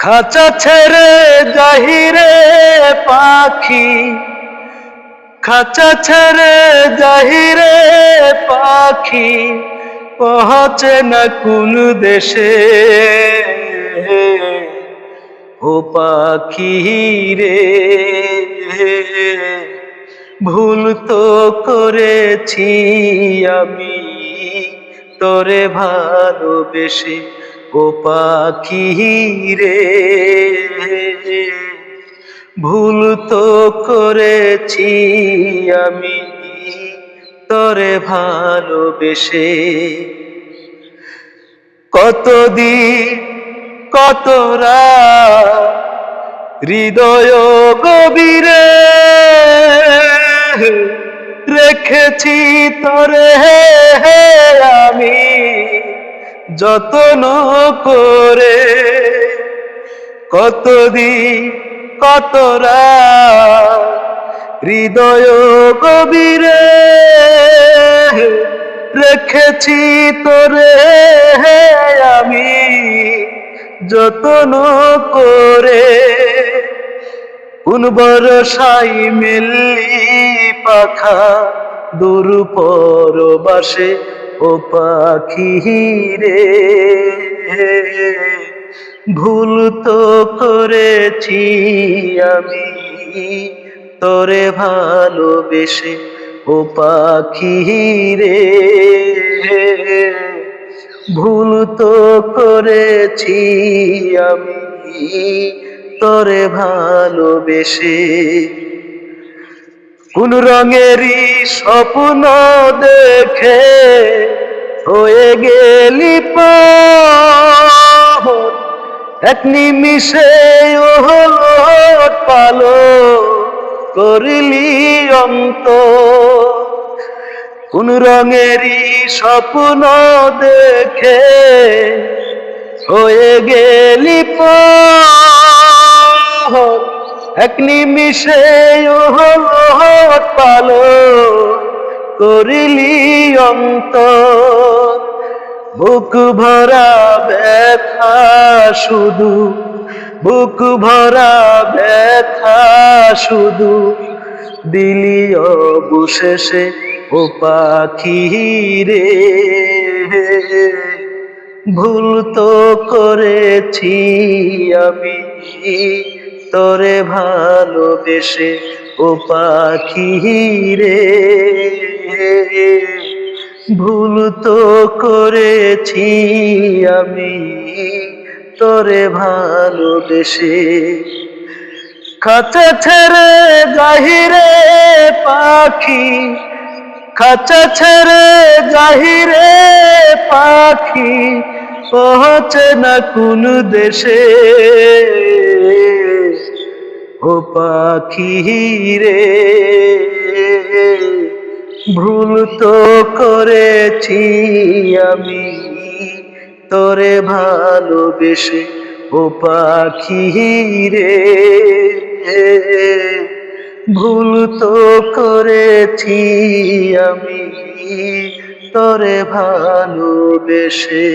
খাঁচা ছেড়ে জাহিরে পাখি। খাঁচা ছেড়ে জাহিরে পাখি পৌঁছে না কোন দেশে। ও পাখি রে, ভুল তো করেছি আমি, তোরে ভালোবেসে ও পাখি রে। ভুল তো করেছি আমি, তোরে ভালোবেসে। কতদিন কতরা হৃদয় গভীরে রেখেছি তরে। আমি যতন করে, কতদিন কতরা হৃদয় গভীরে রেখেছি তোরে আমি। যতন করে, কোন সাই মেল্লি পাখা, দুরুপর পরবাসে ও পাখি রে, ভুল তো করেছি আমি। তোরে ভালোবেসে ও পাখি রে, ভুল তো করেছি আমি। তোরে ভালোবেসে কোন রঙেরই স্বপ্ন দেখে হয়ে গেলি এক নিমিষে ওহলট পালো করলি অন্ত কোন রঙেরই স্বপ্ন দেখে হয়ে গেলি এক নিমিষে ওহলট পালো করিলি অন্ত বুক ভরা ব্যথা শুধু, বুক ভরা ব্যথা শুধু দিলি অবশেষে ও পাখি রে। ভুল তো করেছি আমি তোরে ভালোবেসে ও পাখি রে। ভুল তো করেছি আমি, তোরে ভালোবেসে। খাঁচা ছেড়ে জাহিরে পাখি, খাঁচা ছেড়ে জাহিরে পাখি, পৌঁছে না কোন দেশে। ও পাখি রে, ভুল তো করেছি আমি। তোরে ভালোবেসে ও পাখি রে, ভুল তো করেছি আমি। তোরে ভালোবেসে